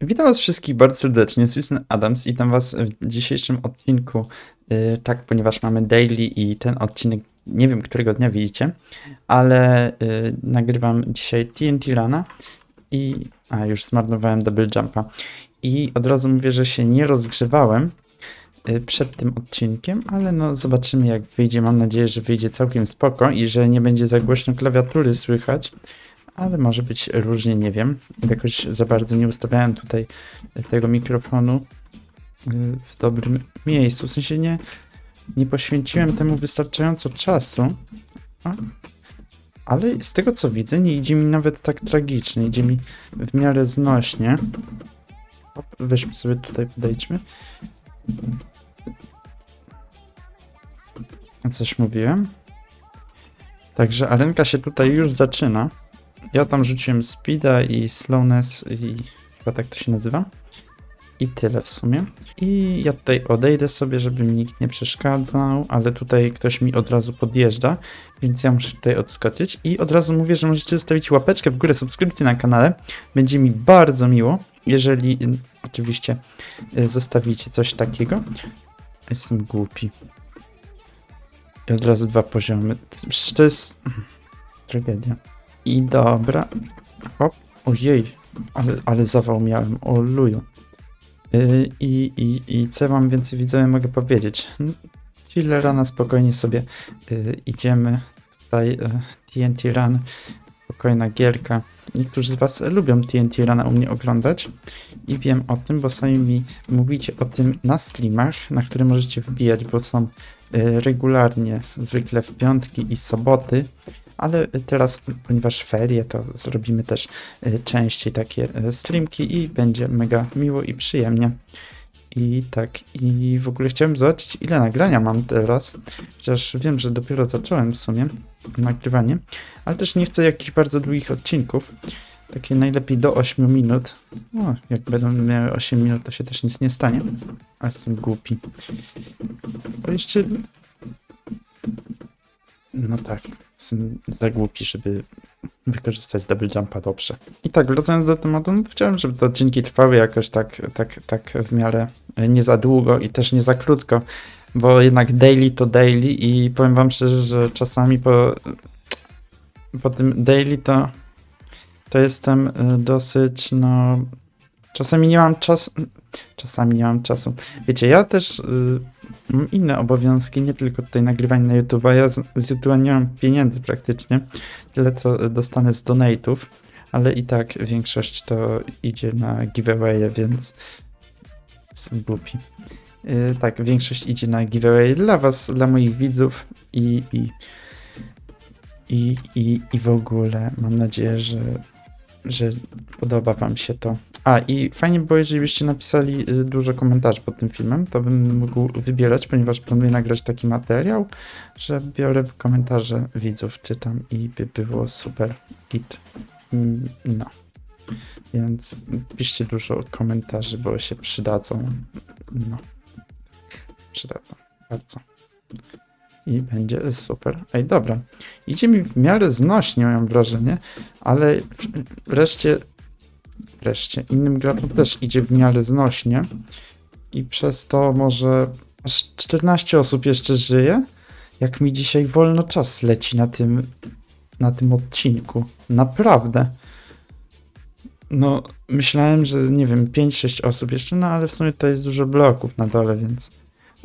Witam Was wszystkich bardzo serdecznie, z Adams i witam Was w dzisiejszym odcinku, yy, tak, ponieważ mamy daily i ten odcinek, nie wiem którego dnia widzicie, ale yy, nagrywam dzisiaj TNT Rana i, a już zmarnowałem double jumpa. I od razu mówię, że się nie rozgrzewałem yy, przed tym odcinkiem, ale no zobaczymy jak wyjdzie, mam nadzieję, że wyjdzie całkiem spoko i że nie będzie za głośno klawiatury słychać, ale może być różnie, nie wiem. Jakoś za bardzo nie ustawiałem tutaj tego mikrofonu y, w dobrym miejscu. W sensie nie, nie poświęciłem temu wystarczająco czasu. Ale z tego co widzę, nie idzie mi nawet tak tragicznie. Idzie mi w miarę znośnie. Weźmy sobie tutaj, podejdźmy. Coś mówiłem. Także arenka się tutaj już zaczyna. Ja tam rzuciłem speeda i slowness i chyba tak to się nazywa. I tyle w sumie. I ja tutaj odejdę sobie, żeby mi nikt nie przeszkadzał, ale tutaj ktoś mi od razu podjeżdża, więc ja muszę tutaj odskoczyć. I od razu mówię, że możecie zostawić łapeczkę w górę, subskrypcję na kanale. Będzie mi bardzo miło, jeżeli y, oczywiście y, zostawicie coś takiego. Jestem głupi. I od razu dwa poziomy. Przecież to jest tragedia. I dobra. Hop. Ojej, ale, ale zawał miałem. O luju. Yy, I, i, I co wam więcej widzowie mogę powiedzieć? Chillera na spokojnie sobie yy, idziemy. Tutaj TNT Run. Spokojna gierka. Niektórzy z was lubią TNT Runa u mnie oglądać. I wiem o tym, bo sami mi mówicie o tym na streamach, na które możecie wbijać, bo są regularnie, zwykle w piątki i soboty ale teraz, ponieważ ferie, to zrobimy też y, częściej takie y, streamki i będzie mega miło i przyjemnie. I tak, i w ogóle chciałem zobaczyć, ile nagrania mam teraz, chociaż wiem, że dopiero zacząłem w sumie nagrywanie, ale też nie chcę jakichś bardzo długich odcinków, takie najlepiej do 8 minut. No, jak będą miały 8 minut, to się też nic nie stanie, ale jestem głupi. Jeszcze no tak, za głupi, żeby wykorzystać double jumpa dobrze. I tak, wracając do tematu, no chciałem, żeby te odcinki trwały jakoś tak, tak, tak w miarę nie za długo i też nie za krótko, bo jednak daily to daily i powiem wam szczerze, że czasami po, po tym daily to, to jestem y, dosyć, no, czasami nie mam czasu, czasami nie mam czasu. Wiecie, ja też y, mam inne obowiązki, nie tylko tutaj nagrywanie na YouTube. Ja z, z YouTube'a nie mam pieniędzy praktycznie, tyle co dostanę z donate'ów, ale i tak większość to idzie na giveaway, więc jestem głupi. Yy, tak, większość idzie na giveaway dla was, dla moich widzów i, i, i, i, i w ogóle mam nadzieję, że, że podoba wam się to. A i fajnie by było, jeżeli byście napisali y, dużo komentarzy pod tym filmem, to bym mógł wybierać, ponieważ planuję nagrać taki materiał, że biorę komentarze widzów, czytam i by było super git. Mm, No. Więc piszcie dużo komentarzy, bo się przydadzą. No. Przydadzą. Bardzo. I będzie super. Ej, dobra. Idzie mi w miarę znośnie, mam wrażenie, ale wreszcie wreszcie. Innym graczom też idzie w miarę znośnie i przez to może aż 14 osób jeszcze żyje. Jak mi dzisiaj wolno czas leci na tym, na tym odcinku. Naprawdę. No, myślałem, że nie wiem, 5-6 osób jeszcze, no ale w sumie tutaj jest dużo bloków na dole, więc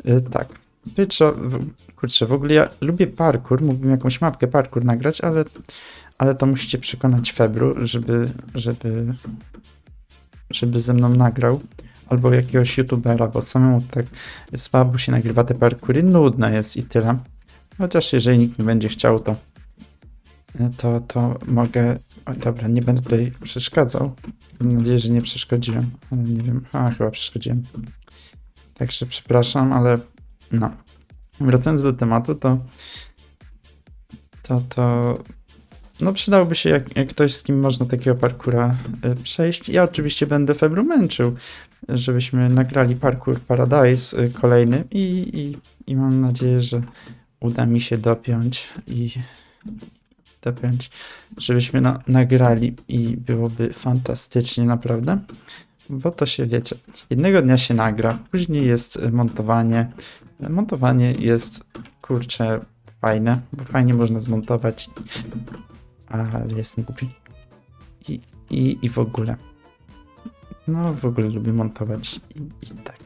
yy, tak. Tutaj trzeba, kurczę, w ogóle ja lubię parkour, mógłbym jakąś mapkę parkour nagrać, ale, ale to musicie przekonać Febru, żeby, żeby żeby ze mną nagrał, albo jakiegoś youtubera, bo samemu tak słabo się nagrywa te parkury, nudne jest i tyle. Chociaż jeżeli nikt nie będzie chciał, to to, to mogę... O, dobra, nie będę tutaj przeszkadzał. Mam nadzieję, że nie przeszkodziłem, ale nie wiem. A, chyba przeszkodziłem. Także przepraszam, ale no. Wracając do tematu, to to, to no przydałoby się jak, jak ktoś, z kim można takiego parkura y, przejść. Ja oczywiście będę Febru męczył, żebyśmy nagrali parkour Paradise y, kolejny i, i, i mam nadzieję, że uda mi się dopiąć i dopiąć, żebyśmy na, nagrali i byłoby fantastycznie naprawdę. bo to się wiecie. Jednego dnia się nagra, później jest montowanie. Montowanie jest kurczę fajne, bo fajnie można zmontować, ale jestem głupi. I, i, i w ogóle. No, w ogóle lubię montować i, i tak.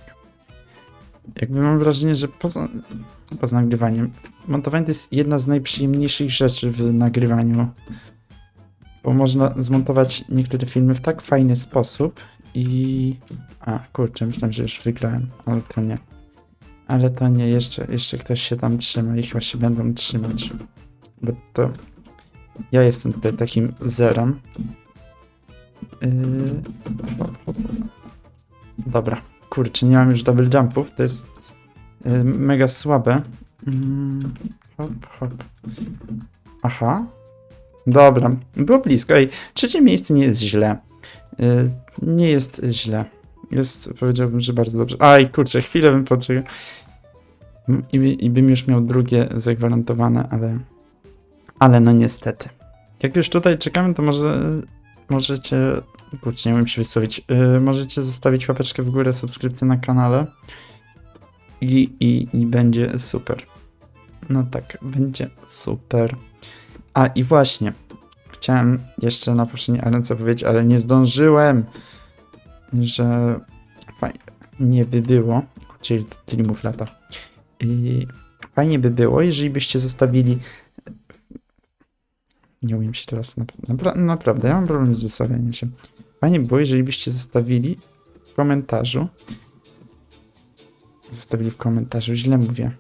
Jakby mam wrażenie, że poza, poza nagrywaniem, montowanie to jest jedna z najprzyjemniejszych rzeczy w nagrywaniu. Bo można zmontować niektóre filmy w tak fajny sposób i... A, kurczę, myślałem, że już wygrałem, ale to nie. Ale to nie, jeszcze, jeszcze ktoś się tam trzyma i chyba się będą trzymać. Bo to... Ja jestem tutaj takim zerem. Yy... Dobra, kurczę, nie mam już double jumpów, to jest yy, mega słabe. Mm, hop, hop. Aha. Dobra, było blisko. Ej, trzecie miejsce nie jest źle. Yy, nie jest źle. Jest, powiedziałbym, że bardzo dobrze. Aj, kurczę, chwilę bym poczekał. I, I bym już miał drugie zagwarantowane, ale... Ale no niestety. Jak już tutaj czekamy, to może możecie... Kurczę, nie umiem się wysłowić. Yy, możecie zostawić łapeczkę w górę, subskrypcję na kanale. I, i, I będzie super. No tak, będzie super. A i właśnie, chciałem jeszcze na poprzedniej arence powiedzieć, ale nie zdążyłem, że fajnie by było, czyli Tlimów lata, i fajnie by było, jeżeli byście zostawili, nie umiem się teraz, napra naprawdę, ja mam problem z wysławianiem się, fajnie by było, jeżeli byście zostawili w komentarzu, zostawili w komentarzu, źle mówię,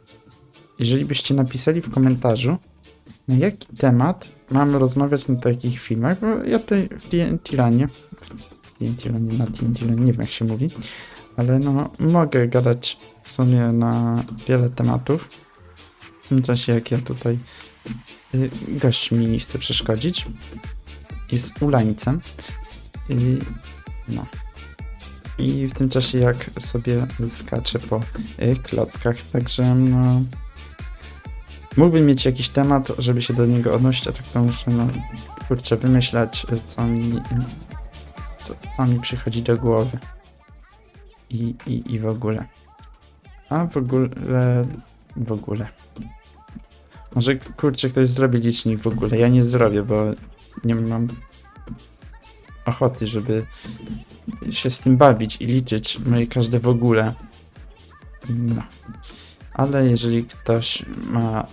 jeżeli byście napisali w komentarzu, na jaki temat mamy rozmawiać na takich filmach, bo ja tutaj w TNT-Lanie, w TNT-Lanie, na TNT-Lanie, nie wiem jak się mówi, ale no mogę gadać w sumie na wiele tematów, w tym czasie jak ja tutaj gość mi nie chce przeszkodzić, jest ulańcem i no i w tym czasie jak sobie skaczę po y, klockach, także no Mógłbym mieć jakiś temat, żeby się do niego odnosić, a tak to muszę, no, kurczę, wymyślać, co mi, co, co mi przychodzi do głowy. I, i, I w ogóle. A w ogóle, w ogóle. Może, kurczę, ktoś zrobi licznik w ogóle. Ja nie zrobię, bo nie mam ochoty, żeby się z tym bawić i liczyć moje każde w ogóle. No. Ale jeżeli ktoś ma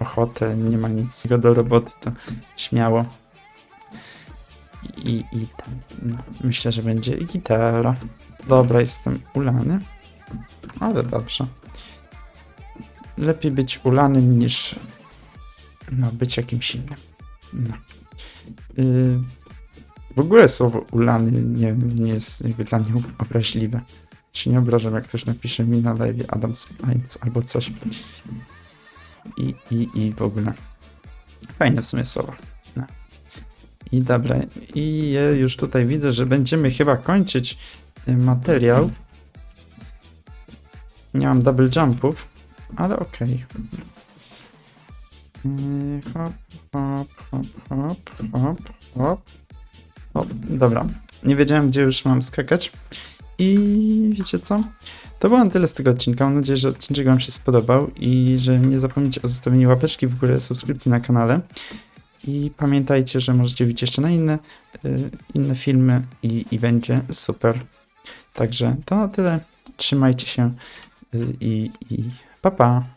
ochotę, nie ma nic do roboty, to śmiało. I, i tam, no, myślę, że będzie i gitara. Dobra, jestem ulany. Ale dobrze. Lepiej być ulanym niż no, być jakimś innym. No. Yy, w ogóle słowo ulany nie, nie jest jakby dla mnie obraźliwe. Się nie obrażam, jak ktoś napisze mi na live Adam Spańcu albo coś. I, i, i w ogóle. Fajne w sumie słowa. No. I dobra, i już tutaj widzę, że będziemy chyba kończyć y, materiał. Nie mam double jumpów, ale okej. Okay. Hop, hop, hop, hop, hop, hop. O, dobra. Nie wiedziałem, gdzie już mam skakać. I wiecie co? To było na tyle z tego odcinka. Mam nadzieję, że odcinek Wam się spodobał i że nie zapomnijcie o zostawieniu łapeczki w górę, subskrypcji na kanale. I pamiętajcie, że możecie widzieć jeszcze na inne, y, inne filmy i, i będzie super. Także to na tyle. Trzymajcie się y, i, i Papá.